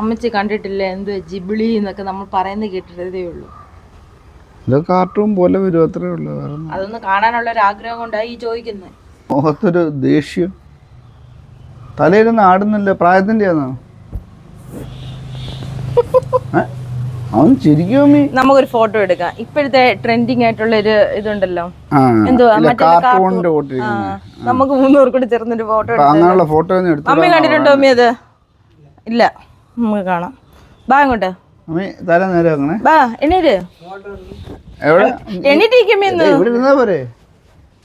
അമ്മച്ചി കണ്ടിട്ടില്ല? എന്ത് ജിബിളി എന്നൊക്കെ നമ്മൾ പറയുന്നത് കേട്ടിട്ടതേ ഉള്ളൂ. ഇത് കാർട്ടൂൺ പോലെ വരും അത്രേ ഉള്ളൂ അതൊന്ന് കാണാനുള്ള ഒരു ആഗ്രഹം കൊണ്ടായി ഈ ചോദിക്കുന്നത് മുഖത്തൊരു ദേഷ്യം. തലയിരുന്ന് ആടുന്നില്ല പ്രായത്തിന്റെ ആണോ? അവൻ ചിരിക്കുമീ നമുക്കൊരു ഫോട്ടോ എടുക്കാം. ഇപ്പോഴത്തെ ട്രെൻഡിങ് ആയിട്ടുള്ള ഒരു ഇതുണ്ടല്ലോ. എന്തുവാ? കാർട്ടൂണിന്റെ കൂട്ടിരിക്കുന്നത് നമുക്ക് മൂന്നൂർ കൂടി ചേർന്നൊരു ഫോട്ടോ അങ്ങനെയുള്ള ഫോട്ടോ അമ്മ കണ്ടിട്ടുണ്ടോ അമ്മ അത്? ഇല്ല. നമുക്ക് കാണാം. ബാ അങ്ങോട്ട്. ബാ എണീര്. എണീറ്റിരിക്കുമ്പോ പോരെ.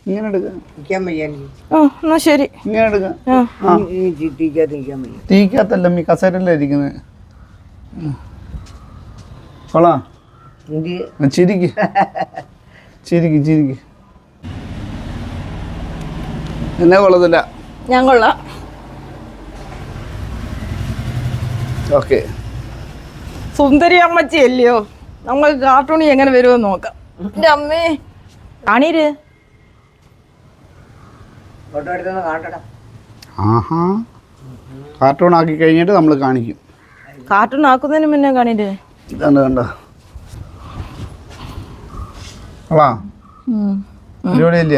ഇങ്ങനെ എന്നാ ശരി. ഇങ്ങനെ എടുക്കാം. ആ. തീക്കകത്തല്ല മീ കസേരല്ലേ ഇരിക്കുന്നത് കൊള്ളാം. ചിരിക്ക്. ചിരിക്ക് ചിരിക്ക്. എന്നെ കൊള്ളത്തില്ല. ഞാൻ കൊള്ളാം. ഓക്കെ. സുന്ദരി അമ്മച്ചി അല്ലയോ നമുക്ക് കാർട്ടൂണി എങ്ങനെ വരുമോ നോക്കാം. എന്റെ അമ്മേ. കാണീര് ആഹാ. കാർട്ടൂൺ ആക്കി കഴിഞ്ഞിട്ട് നമ്മൾ കാണിക്കും. കാർട്ടൂൺ ആക്കുന്നതിന് മുന്നേ കാണീര്. ഇതാണ്ട് കണ്ട. കൊള്ളാം പരിപാടിയില്ല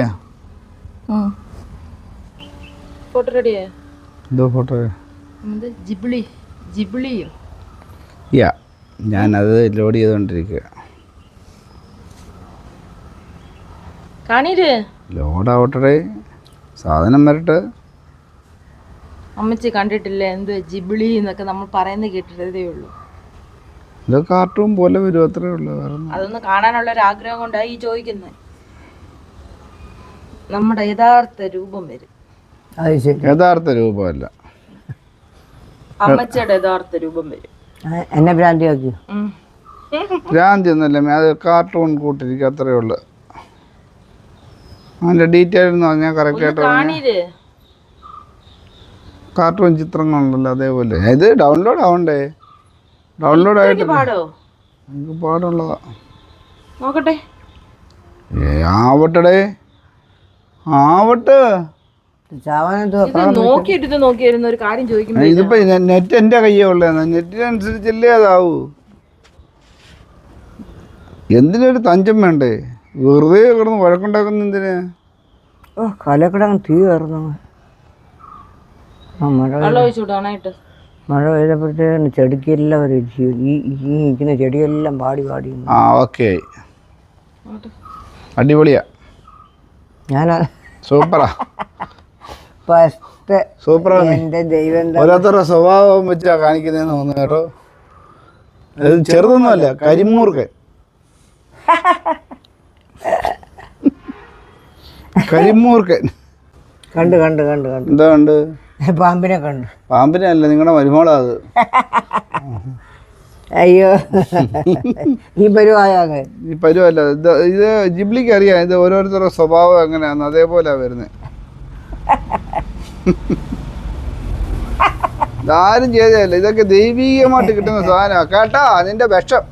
ഫോട്ടോ റെഡിയാ എന്തോ ഫോട്ടോ. ജിബിളി. ജിബിളിയോ. യാ ഞാനത് ലോഡ് ചെയ്തുകൊണ്ടിരിക്കുക കാണീര്. ലോഡ് ആവട്ടെ സാധനം വരട്ടെ. അമ്മച്ചി കണ്ടിട്ടില്ല എന്ത് ജിബിളി എന്നൊക്കെ നമ്മൾ പറയുന്നത് കേട്ടിട്ടതേ ഉള്ളൂ. ഇത് കാർട്ടൂൺ പോലെ വരും അത്രേ ഉള്ളൂ അതൊന്ന് കാണാനുള്ള ഒരു ആഗ്രഹം കൊണ്ടായി ഈ ചോദിക്കുന്നത് നമ്മുടെ യഥാർത്ഥ രൂപം വരും. യഥാർത്ഥ രൂപമല്ല. അമ്മച്ചിയുടെ യഥാർത്ഥ രൂപം വരും. എന്നെ ഭ്രാന്തിയാക്കി ഉം. ഭ്രാന്തി ഒന്നുമില്ല അത് കാർട്ടൂൺ കൂട്ടിരിക്കും അത്രേ ഉള്ളു. അതിന്റെ ഡീറ്റെയിൽ എന്ന് പറഞ്ഞാൽ കറക്റ്റായിട്ട് കാണീര്. കാർട്ടൂൺ ചിത്രങ്ങളുണ്ടല്ലോ അതേപോലെ. ഇത് ഡൗൺലോഡ് ആവണ്ടേ? ഡൗൺലോഡ് ആയിട്ട് എനിക്ക് പാടോ? എനിക്ക് പാടുള്ളതാ. നോക്കട്ടെ. ആവട്ടെ. ഇത് നോക്കിയിട്ട് ഇത് നോക്കിയിരുന്ന ഒരു കാര്യം ഇതിപ്പോ നെറ്റ് എന്റെ കയ്യേ ഉള്ളതെന്ന് നെറ്റിനനുസരിച്ചല്ലേ അതാവൂ. എന്തിനൊരു തഞ്ചം വേണ്ടേ? വെറുതെ കിടന്ന് വഴക്കുണ്ടാക്കുന്ന എന്തിനാ? ഓ കലക്കിടങ്ങ് തീ കയറുന്നു. മഴ പെയ്തപ്പോഴത്തേക്കും മഴ ചെടിക്കെല്ലാം ഒരു ഈ ഈ നിൽക്കുന്ന ചെടിയെല്ലാം പാടി പാടി ആ ഓക്കെ. അടിപൊളിയാ. ഞാനാ സൂപ്പറാ. ഫസ്റ്റ് ദൈവം ഓരോരുത്തരുടെ സ്വഭാവം വെച്ചാ കാണിക്കുന്നതെന്ന് തോന്നുന്നു കേട്ടോ. അത് ചെറുതൊന്നുമല്ല കരിമൂർക്കൻ കരിമൂർക്കൻ കണ്ടു കണ്ടു കണ്ടു കണ്ടു. എന്താ കണ്ട്? പാമ്പിനെ കണ്ടു. പാമ്പിനെ അല്ല നിങ്ങളുടെ മരുമോളാ അത്. അയ്യോ. ഈ പരുവായാ ഈ പരുവല്ല ഇത് ഇത് ജിബ്ലിക്ക് അറിയാം ഇത് ഓരോരുത്തരുടെ സ്വഭാവം എങ്ങനെയാന്ന് അതേപോലെ വരുന്നത് ഇതാരും ചെയ്തതല്ല? ഇതൊക്കെ ദൈവീകമായിട്ട് കിട്ടുന്ന സാധനമാണ് കേട്ടാ അതിന്റെ വിഷം.